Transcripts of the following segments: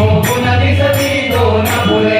మొగ్గున దిశ తీదో నబులే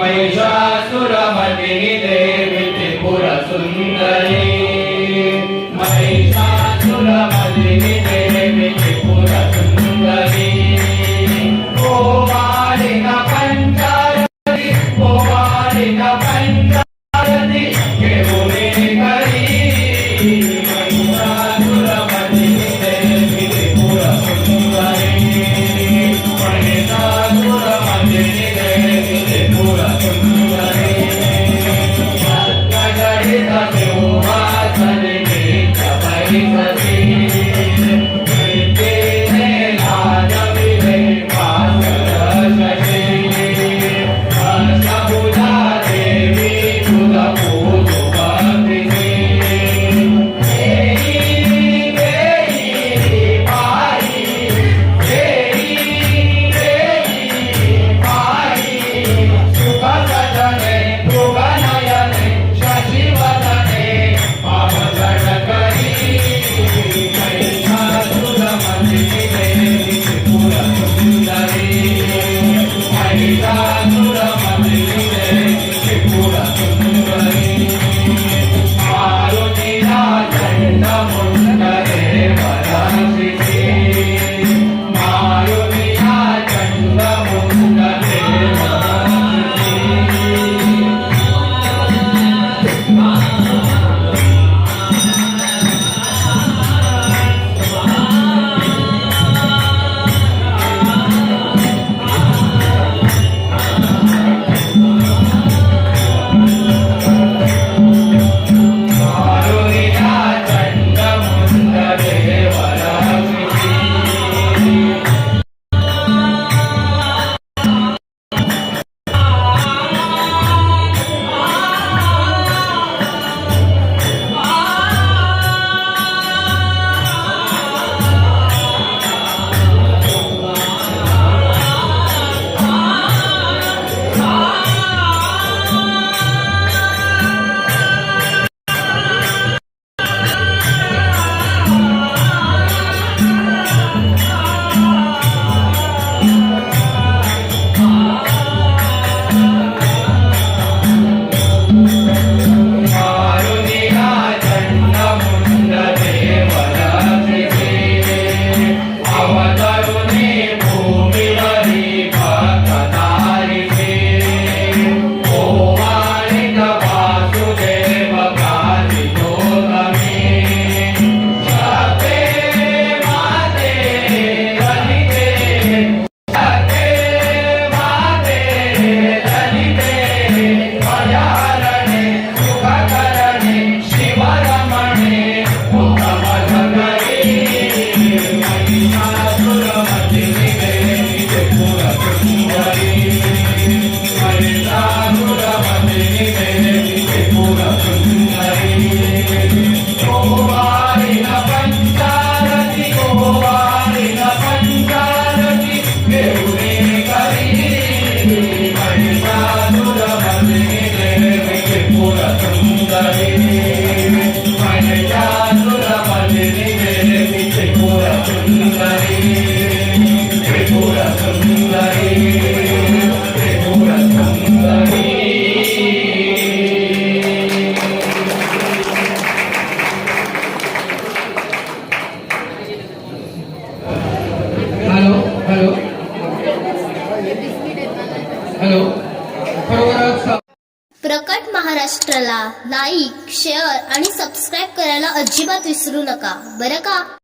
महिषासुरमर्दिनी देवी त्रिपुर अजिबात विसरू नका. बरं का?